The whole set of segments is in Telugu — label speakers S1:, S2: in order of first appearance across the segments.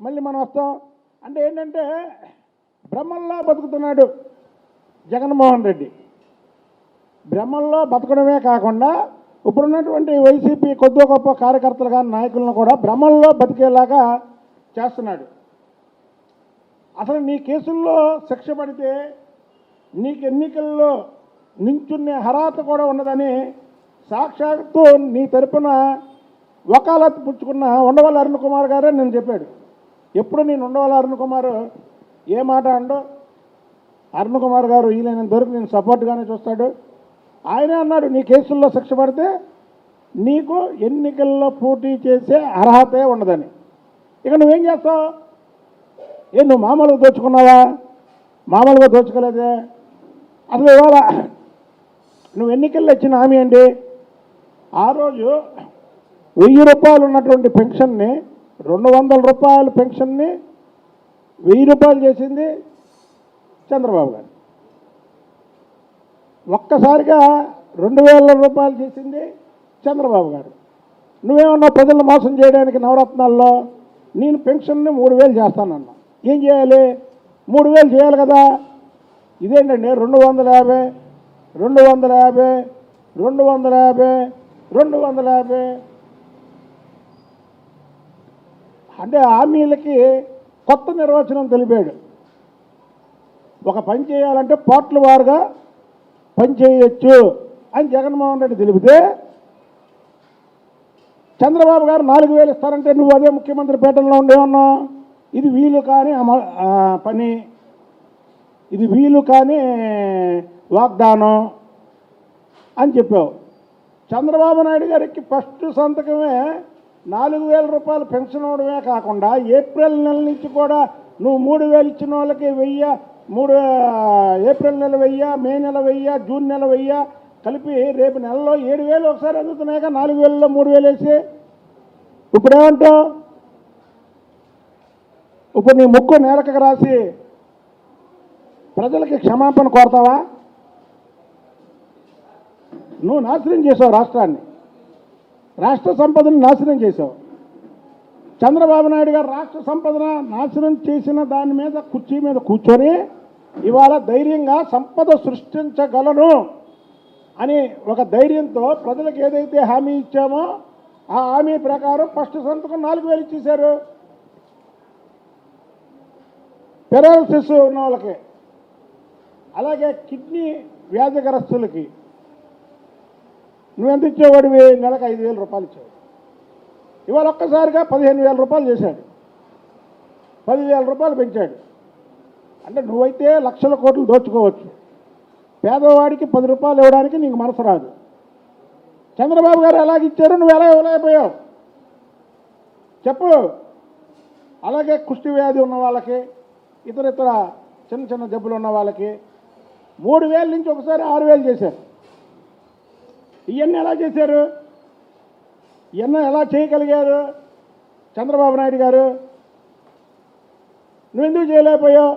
S1: మళ్ళీ మనం వస్తాం. అంటే ఏంటంటే బ్రహ్మల్లో బతుకుతున్నాడు జగన్మోహన్ రెడ్డి. బ్రహ్మల్లో బతకడమే కాకుండా ఇప్పుడున్నటువంటి వైసీపీ కొద్ది గొప్ప కార్యకర్తలు కానీ నాయకులను కూడా భ్రమల్లో బతికేలాగా చేస్తున్నాడు. అసలు నీ కేసుల్లో శిక్ష పడితే నీకు ఎన్నికల్లో నించునే అర్హత కూడా ఉన్నదని సాక్షాత్తు నీ తరపున వకాలత్ పుచ్చుకున్న ఉండవల్లి అరుణ్ కుమార్ గారే నేను చెప్పాడు. ఎప్పుడు నేను ఉండవాలి అరుణ్ కుమార్? ఏ మాట అండో? అరుణ్ కుమార్ గారు వీలైనంత వరకు నేను సపోర్ట్గానే చూస్తాడు. ఆయనే అన్నాడు నీ కేసుల్లో శిక్ష పడితే నీకు ఎన్నికల్లో పోటీ చేసే అర్హతే ఉండదని. ఇక నువ్వేం చేస్తావు? ఏ నువ్వు మామూలుగా దోచుకున్నావా? మామూలుగా దోచుకోలేదే? అసలు ఇవాళ నువ్వు ఎన్నికల్లో ఇచ్చిన హామీ అండి ఆ రోజు వెయ్యి రూపాయలు ఉన్నటువంటి పెన్షన్ని రెండు వందల రూపాయల పెన్షన్ని వెయ్యి రూపాయలు చేసింది చంద్రబాబు గారు. ఒక్కసారిగా రెండు వేల రూపాయలు చేసింది చంద్రబాబు గారు. నువ్వేమన్నా ప్రజలను మోసం చేయడానికి నవరత్నాల్లో నేను పెన్షన్ని మూడు వేలు చేస్తానన్నా. ఏం చేయాలి? మూడు వేలు చేయాలి కదా. ఇదేంటండి? రెండు వందల యాభై రెండు వందల యాభై రెండు వందల యాభై రెండు వందల యాభై. అంటే హామీలకి కొత్త నిర్వచనం తెలిపాడు. ఒక పని చేయాలంటే పోట్ల వారుగా పని చేయొచ్చు అని జగన్మోహన్ రెడ్డి తెలిపితే చంద్రబాబు గారు నాలుగు వేలు ఇస్తారంటే నువ్వు అదే ముఖ్యమంత్రి పీఠంలో ఉండేవన్నావు ఇది వీలు కాని అమ- పని. ఇది వీలు కాని వాగ్దానం అని చెప్పావు. చంద్రబాబు నాయుడు గారికి ఫస్ట్ సంతకమే నాలుగు వేల రూపాయలు పెన్షన్ ఇవ్వడమే కాకుండా ఏప్రిల్ నెల నుంచి కూడా నువ్వు మూడు వేలు ఇచ్చిన వాళ్ళకి వెయ్యి మూడు ఏప్రిల్ నెల వెయ్యి మే నెల వెయ్యి జూన్ నెల వెయ్యి కలిపి రేపు నెలలో ఏడు వేలు ఒకసారి అందుతున్నాయిగా నాలుగు వేలలో మూడు వేలు వేసి. ఇప్పుడేమంటావు ఇప్పుడు నీ ముక్కు నేలకకు రాసి ప్రజలకి క్షమాపణ కోరతావా? నువ్వు నాశనం చేసావు రాష్ట్రాన్ని. రాష్ట్ర సంపదను నాశనం చేసావు చంద్రబాబు నాయుడు గారు రాష్ట్ర సంపదన నాశనం చేసిన దాని మీద కుర్చీ మీద కూర్చొని ఇవాళ ధైర్యంగా సంపద సృష్టించగలను అని ఒక ధైర్యంతో ప్రజలకు ఏదైతే హామీ ఇచ్చామో ఆ హామీ ప్రకారం ఫస్ట్ సంతకం నాలుగు వేలు ఇచ్చేశారు. పెరాలసిస్ ఉన్న వాళ్ళకి అలాగే కిడ్నీ వ్యాధిగ్రస్తులకి నువ్వెంత ఇచ్చేవాడివి? నెలకు ఐదు వేల రూపాయలు ఇచ్చావు ఇవాళ ఒక్కసారిగా పదిహేను వేల రూపాయలు చేశాడు. పదివేల రూపాయలు పెంచాడు. అంటే నువ్వైతే లక్షల కోట్లు దోచుకోవచ్చు. పేదవాడికి పది రూపాయలు ఇవ్వడానికి నీకు మనసు రాదు. చంద్రబాబు గారు ఎలాగ ఇచ్చారు? నువ్వు ఎలా ఇవ్వలేకపోయావు? చెప్పు. అలాగే కుష్టి వ్యాధి ఉన్న వాళ్ళకి ఇతర ఇతర చిన్న చిన్న జబ్బులు ఉన్న వాళ్ళకి మూడు వేల నుంచి ఒకసారి ఆరు వేలు చేశారు. ఇవన్నీ ఎలా చేశారు? ఇవన్నీ ఎలా చేయగలిగారు? చంద్రబాబు నాయుడు గారు? నువ్వెందుకు చేయలేకపోయావు?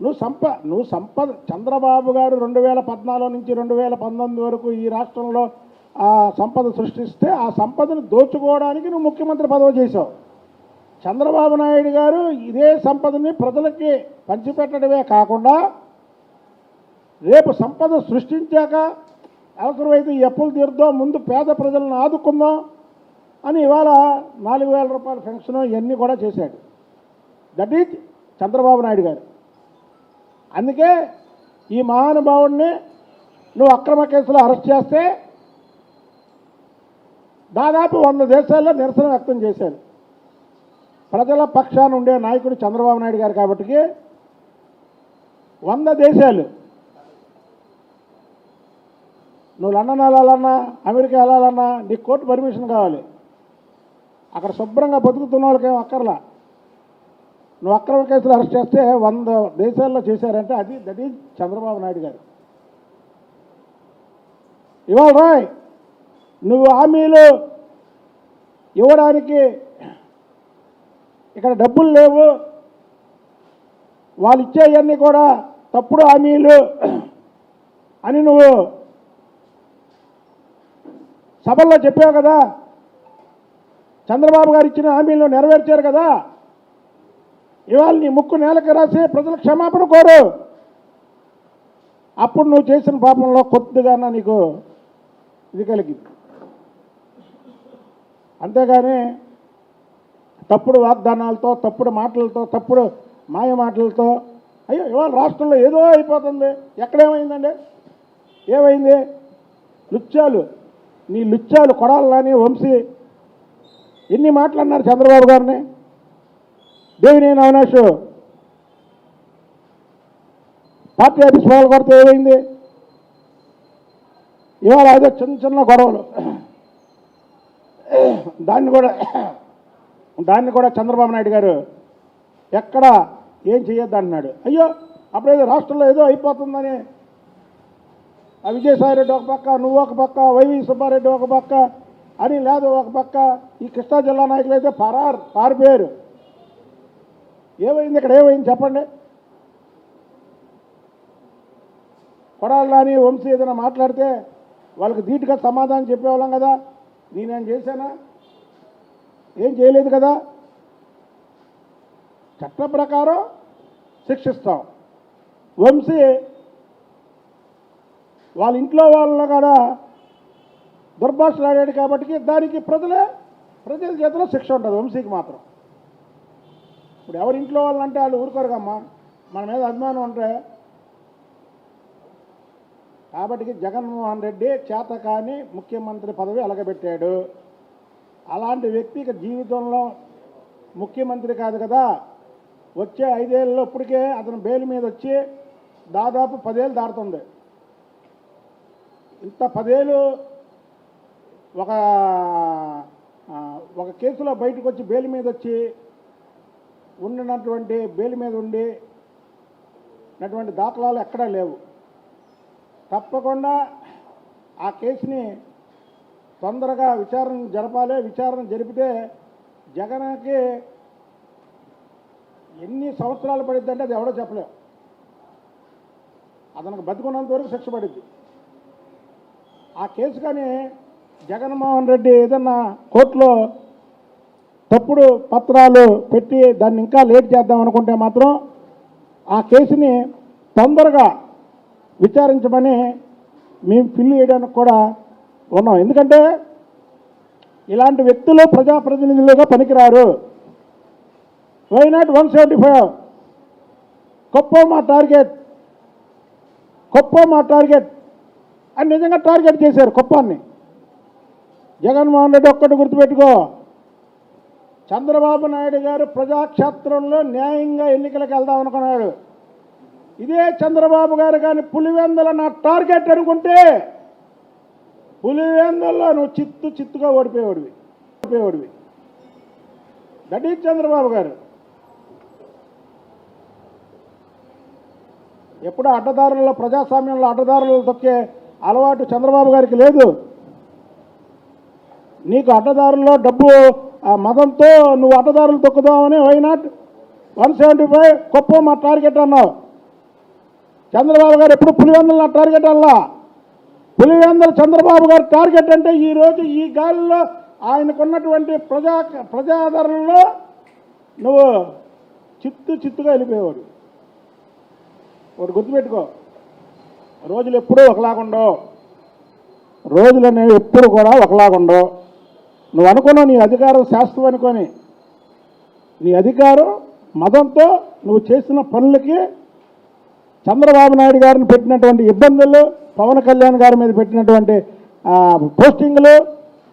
S1: నువ్వు సంప నువ్వు సంపద చంద్రబాబు గారు రెండు వేల పద్నాలుగు నుంచి రెండు వేల పంతొమ్మిది వరకు ఈ రాష్ట్రంలో ఆ సంపద సృష్టిస్తే ఆ సంపదను దోచుకోవడానికి నువ్వు ముఖ్యమంత్రి పదవి చేశావు. చంద్రబాబు నాయుడు గారు ఇదే సంపదని ప్రజలకి పంచిపెట్టడమే కాకుండా రేపు సంపద సృష్టించాక అవసరమైతే ఈ అప్పులు తీరుద్దాం? ముందు పేద ప్రజలను ఆదుకుందాం అని ఇవాళ నాలుగు వేల రూపాయల పెన్షన్ ఇవన్నీ కూడా చేశాడు. దట్ ఈజ్ చంద్రబాబు నాయుడు గారు. అందుకే ఈ మహానుభావుడిని నువ్వు అక్రమ కేసులో అరెస్ట్ చేస్తే దాదాపు వంద దేశాల్లో నిరసన వ్యక్తం చేశారు. ప్రజల పక్షాన ఉండే నాయకుడు చంద్రబాబు నాయుడు గారు కాబట్టి వంద దేశాలు నువ్వు లండన్ వెళ్ళాలన్నా అమెరికా వెళ్ళాలన్నా నీకు కోర్టు పర్మిషన్ కావాలి. అక్కడ శుభ్రంగా బతుకుతున్న వాళ్ళకేం అక్కర్లా. నువ్వు అక్రమ కేసులు అరెస్ట్ చేస్తే వంద దేశాల్లో చేశారంటే అది దట్ ఈజ్ చంద్రబాబు నాయుడు గారు. ఇవాళ రాయ్ నువ్వు హామీలు ఇవ్వడానికి ఇక్కడ డబ్బులు లేవు. వాళ్ళు ఇచ్చేవన్నీ కూడా తప్పుడు హామీలు అని నువ్వు సభల్లో చెప్పావు కదా. చంద్రబాబు గారు ఇచ్చిన హామీలు నెరవేర్చారు కదా. ఇవాళ నీ ముక్కు నేలకి రాసి ప్రజల క్షమాపణ కోరు. అప్పుడు నువ్వు చేసిన పాపంలో కొద్దిగా నీకు ఇది కలిగింది. అంతేగాని తప్పుడు వాగ్దానాలతో తప్పుడు మాటలతో తప్పుడు మాయ మాటలతో అయ్యో ఇవాళ రాష్ట్రంలో ఏదో అయిపోతుంది. ఎక్కడేమైందండి ఏమైంది? నృత్యాలు. నీ లుచ్చాలు కొడాలని వంశీ? ఎన్ని మాటలు అన్నారు చంద్రబాబు గారిని? దేవినేని అవినాష్. పార్టీ ఆఫీస్ వాళ్ళు కొడితే ఏమైంది? ఇవాళ అదే చిన్న చిన్న గొడవలు. దాన్ని కూడా దాన్ని కూడా చంద్రబాబు నాయుడు గారు ఎక్కడ ఏం చేయొద్దు అంటున్నాడు అయ్యో అప్పుడేదో రాష్ట్రంలో ఏదో అయిపోతుందని విజయసాయిరెడ్డి ఒక పక్క నువ్వు ఒక పక్క వైవి సుబ్బారెడ్డి ఒక పక్క అని లేదు ఒక పక్క ఈ కృష్ణా జిల్లా నాయకులు అయితే పరార్ పారిపోయారు ఏమైంది ఇక్కడ? ఏమైంది చెప్పండి. కొడాలని వంశీ ఏదైనా మాట్లాడితే వాళ్ళకి ధీటుగా సమాధానం చెప్పేవాళ్ళం కదా. నేనేం చేశానా? ఏం చేయలేదు కదా? చట్ట ప్రకారం శిక్షిస్తాం. వంశీ వాళ్ళ ఇంట్లో వాళ్ళని కూడా దుర్భాషలాడాడు కాబట్టి దానికి ప్రజలే ప్రజల చేతిలో శిక్ష ఉంటుంది వంశీకి మాత్రం. ఇప్పుడు ఎవరి ఇంట్లో వాళ్ళంటే వాళ్ళు ఊరుకోరుగమ్మా. మన మీద అభిమానం ఉంటే. కాబట్టి జగన్మోహన్ రెడ్డి చేత కానీ ముఖ్యమంత్రి పదవి అలగబెట్టాడు. అలాంటి వ్యక్తికి జీవితంలో ముఖ్యమంత్రి కాదు కదా. వచ్చే ఐదేళ్ళలో ఇప్పటికే అతను బెయిల్ మీద వచ్చి దాదాపు పదేళ్ళు దాటుతుంది. ఇంత పదేళ్ళు ఒక ఒక కేసులో బయటకు వచ్చి బెయిల్ మీద వచ్చి ఉండినటువంటి బెయిల్ మీద ఉండి ఉన్నటువంటి దాఖలాలు ఎక్కడా లేవు. తప్పకుండా ఆ కేసుని తొందరగా విచారణ జరపాలి విచారణ జరిపితే జగన్కి ఎన్ని సంవత్సరాలు పడిద్దంటే అది ఎవడో చెప్పలేవు అతనికి బతుకున్నంత వరకు శిక్ష పడిద్ది. ఆ కేసు కానీ జగన్మోహన్ రెడ్డి ఏదన్నా కోర్టులో తప్పుడు పత్రాలు పెట్టి దాన్ని ఇంకా లేట్ చేద్దాం అనుకుంటే మాత్రం ఆ కేసుని తొందరగా విచారించమని మేము ఫిల్ చేయడానికి కూడా ఉన్నాం. ఎందుకంటే ఇలాంటి వ్యక్తులు ప్రజాప్రతినిధులుగా పనికిరారు. Why not one seventy five గొప్ప మా టార్గెట్. గొప్ప మా టార్గెట్. అని నిజంగా టార్గెట్ చేశారు కుప్పాన్ని. జగన్మోహన్ రెడ్డి ఒక్కటి గుర్తుపెట్టుకో. చంద్రబాబు నాయుడు గారు ప్రజాక్షేత్రంలో న్యాయంగా ఎన్నికలకు వెళ్దాం అనుకున్నాడు. ఇదే చంద్రబాబు గారు కానీ పులివెందుల నా టార్గెట్ అనుకుంటే పులివెందుల్లో నువ్వు చిత్తు చిత్తుగా ఓడిపోయేవాడివి. ఓడిపోయేవాడివి. That is Chandrababu garu. ఎప్పుడూ అడ్డదారుల్లో ప్రజాస్వామ్యంలో అడ్డదారులు తొక్కే అలవాటు చంద్రబాబు గారికి లేదు. నీకు అడ్డదారుల్లో డబ్బు మతంతో నువ్వు అడ్డదారులు తొక్కుదామని why not one seventy five గొప్ప మా టార్గెట్ అన్నావు. చంద్రబాబు గారు ఎప్పుడు పులివెందులు నా టార్గెట్ అల్లా? పులివెందులు చంద్రబాబు గారు టార్గెట్ అంటే ఈరోజు ఈ గాలిలో ఆయనకున్నటువంటి ప్రజా ప్రజాదరణలో నువ్వు చిత్తు చిత్తుగా వెళ్ళిపోయేవాడు. ఒకటి గుర్తుపెట్టుకో. రోజులు ఎప్పుడూ ఒకలాగుండవు. రోజులు అనేవి ఎప్పుడు కూడా ఒకలాగుండవు. నువ్వు అనుకున్నావు నీ అధికారం శాస్త్రం అనుకొని. నీ అధికారం మతంతో నువ్వు చేసిన పనులకి చంద్రబాబు నాయుడు గారిని పెట్టినటువంటి ఇబ్బందులు పవన్ కళ్యాణ్ గారి మీద పెట్టినటువంటి పోస్టింగ్లు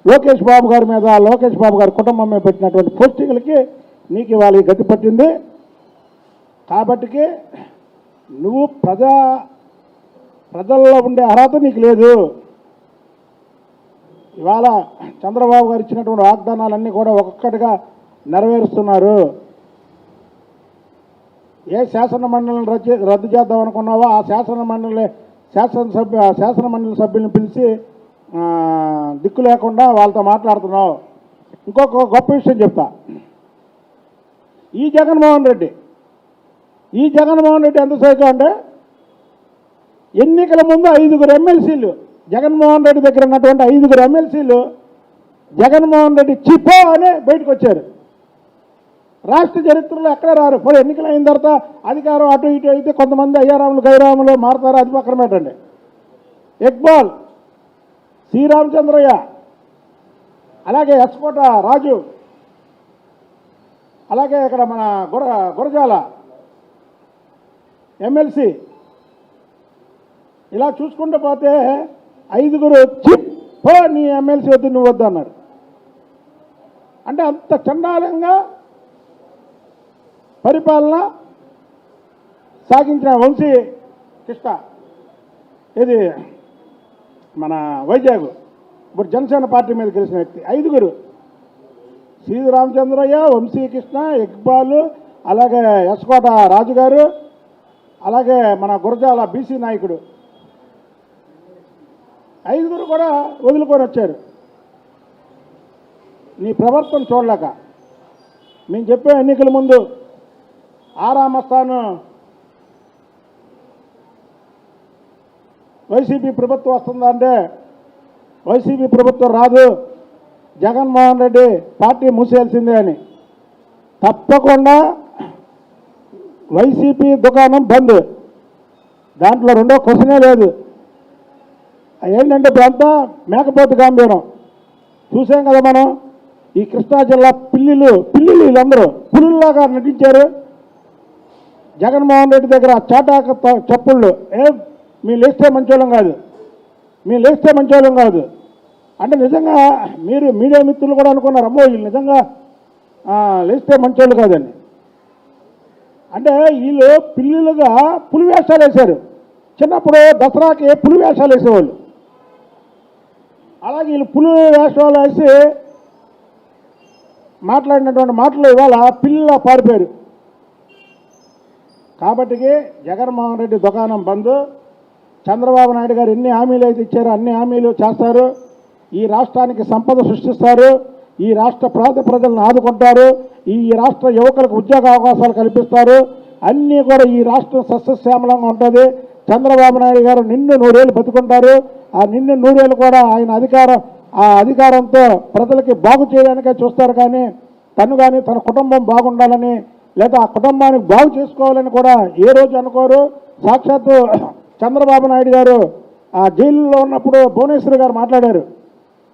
S1: లోకేష్ బాబు గారి మీద లోకేష్ బాబు గారి కుటుంబం మీద పెట్టినటువంటి పోస్టింగ్లకి నీకు ఇవాళ గతి పట్టింది. కాబట్టికి నువ్వు ప్రజా ప్రజల్లో ఉండే అర్హత నీకు లేదు. ఇవాళ చంద్రబాబు గారు ఇచ్చినటువంటి వాగ్దానాలన్నీ కూడా ఒక్కొక్కటిగా నెరవేరుస్తున్నారు. ఏ శాసన మండలిని రద్దు రద్దు చేద్దాం అనుకున్నావో ఆ శాసన మండలి శాసనసభ్య శాసన మండలి సభ్యులను పిలిచి దిక్కు లేకుండా వాళ్ళతో మాట్లాడుతున్నావు. ఇంకొక గొప్ప విషయం చెప్తా. ఈ జగన్మోహన్ రెడ్డి ఈ జగన్మోహన్ రెడ్డి ఎంత సైకో అంటే ఎన్నికల ముందు ఐదుగురు ఎమ్మెల్సీలు జగన్మోహన్ రెడ్డి దగ్గర ఉన్నటువంటి ఐదుగురు ఎమ్మెల్సీలు జగన్మోహన్ రెడ్డి చిపో అనే బయటకు వచ్చారు. రాష్ట్ర చరిత్రలో ఎక్కడ రారు? ఇప్పుడు ఎన్నికలు అయిన తర్వాత అధికారం అటు ఇటు అయితే కొంతమంది అయ్యారాములు గైరాములు మారుతారు? అది పక్కన పెట్టండి. ఇక్బాల్ శ్రీరామచంద్రయ్య అలాగే ఎస్కోట రాజు అలాగే ఇక్కడ మన గుర గురజాల ఎమ్మెల్సీ ఇలా చూసుకుంటూ పోతే ఐదుగురు వచ్చి పో నీ ఎమ్మెల్సీ వద్దు నువ్వు వద్దు అన్నాడు అంటే అంత చండాలంగా పరిపాలన సాగించిన వంశీ కృష్ణ ఇది మన వైజాగ్ ఇప్పుడు జనసేన పార్టీ మీద గెలిచిన వ్యక్తి ఐదుగురు. శ్రీ రామచంద్రయ్య వంశీకృష్ణ ఇక్బాల్ అలాగే ఎస్కోట రాజు గారు అలాగే మన గురజాల బీసీ నాయకుడు. ఐదుగురు కూడా వదులుకొని వచ్చారు. నీ ప్రవర్తన చూడలేక. మేము చెప్పే ఎన్నికల ముందు ఆరామస్థానం వైసీపీ ప్రభుత్వం వస్తుందంటే వైసీపీ ప్రభుత్వం రాదు. జగన్మోహన్ రెడ్డి పార్టీ మూసేయాల్సిందే అని. తప్పకుండా వైసీపీ దుకాణం బంద్. దాంట్లో రెండో క్వశ్చనే లేదు. ఏంటంటే ఇప్పుడంతా మేకపోతు గాంభీరం చూసాం కదా మనం ఈ కృష్ణా జిల్లా పిల్లిలు పిల్లిలు వీళ్ళందరూ పులుల్లాగా నటించారు. జగన్మోహన్ రెడ్డి దగ్గర చాటాక చెప్పుళ్ళు చప్పుళ్ళు. ఏ మీ లేస్తే మంచోళం కాదు. మీ లేస్తే మంచోళం కాదు. అంటే నిజంగా మీరు మీడియా మిత్రులు కూడా అనుకున్నారు అమ్మో వీళ్ళు నిజంగా లేస్తే మంచోళ్ళు కాదండి అంటే వీళ్ళు పిల్లులుగా పులి వేషాలు వేశారు. చిన్నప్పుడు దసరాకి పులి వేషాలు వేసేవాళ్ళు. అలాగే వీళ్ళు పులు వేషాలు వేసి మాట్లాడినటువంటి మాటలు ఇవాళ పిల్లల పారిపోయారు. కాబట్టి జగన్మోహన్ రెడ్డి దుకాణం బంద్. చంద్రబాబు నాయుడు గారు ఎన్ని హామీలు అయితే ఇచ్చారో అన్ని హామీలు చేస్తారు. ఈ రాష్ట్రానికి సంపద సృష్టిస్తారు. ఈ రాష్ట్ర ప్రాంత ప్రజలను ఆదుకుంటారు. ఈ రాష్ట్ర యువకులకు ఉద్యోగ అవకాశాలు కల్పిస్తారు. అన్నీ కూడా ఈ రాష్ట్రం సస్యశ్యామలంగా ఉంటుంది. చంద్రబాబు నాయుడు గారు నిన్ను నూరేళ్ళు బతుకుంటారు. ఆ నిండు నూరేళ్ళు కూడా ఆయన అధికారం ఆ అధికారంతో ప్రజలకి బాగు చేయడానికే చూస్తారు కానీ తను కానీ తన కుటుంబం బాగుండాలని లేదా ఆ కుటుంబానికి బాగు చేసుకోవాలని కూడా ఏ రోజు అనుకోరు. సాక్షాత్తు చంద్రబాబు నాయుడు గారు ఆ జైలులో ఉన్నప్పుడు భువనేశ్వర్ గారు మాట్లాడారు.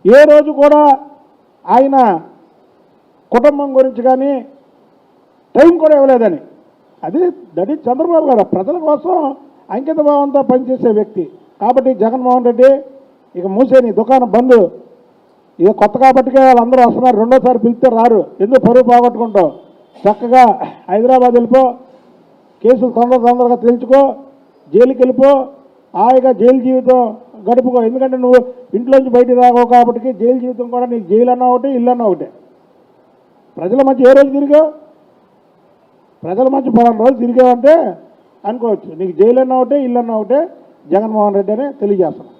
S1: ఏ రోజు కూడా ఆయన కుటుంబం గురించి కానీ టైం కూడా ఇవ్వలేదని. అది దట్ ఈజ్ చంద్రబాబు గారు ప్రజల కోసం అంకిత భావంతో పనిచేసే వ్యక్తి. కాబట్టి జగన్మోహన్ రెడ్డి ఇక మూసే నీ దుకాణం బంద్. ఇక కొత్త కాబట్టికే వాళ్ళందరూ వస్తున్నారు. రెండోసారి పిలిస్తే రారు. ఎందుకు పరువు పోగొట్టుకుంటావు? చక్కగా హైదరాబాద్ వెళ్ళిపో. కేసులు తొందర తొందరగా తెలుసుకో. జైలుకి వెళ్ళిపో. హాయిగా జైలు జీవితం గడుపుకో. ఎందుకంటే నువ్వు ఇంట్లోంచి బయటికి రాకో కాబట్టి జైలు జీవితం కూడా నీకు జైలు అన్న ఒకటి ఇల్లు అన్న ఒకటే. ప్రజల మధ్య ఏ రోజు తిరిగావు? ప్రజల మధ్య పలానా రోజులు తిరిగావంటే అనుకోవచ్చు. నీకు జైలు అన్న ఒకటే ఇల్లు అన్న ఒకటే. జగన్మోహన్ రెడ్డి అని తెలియజేస్తున్నాను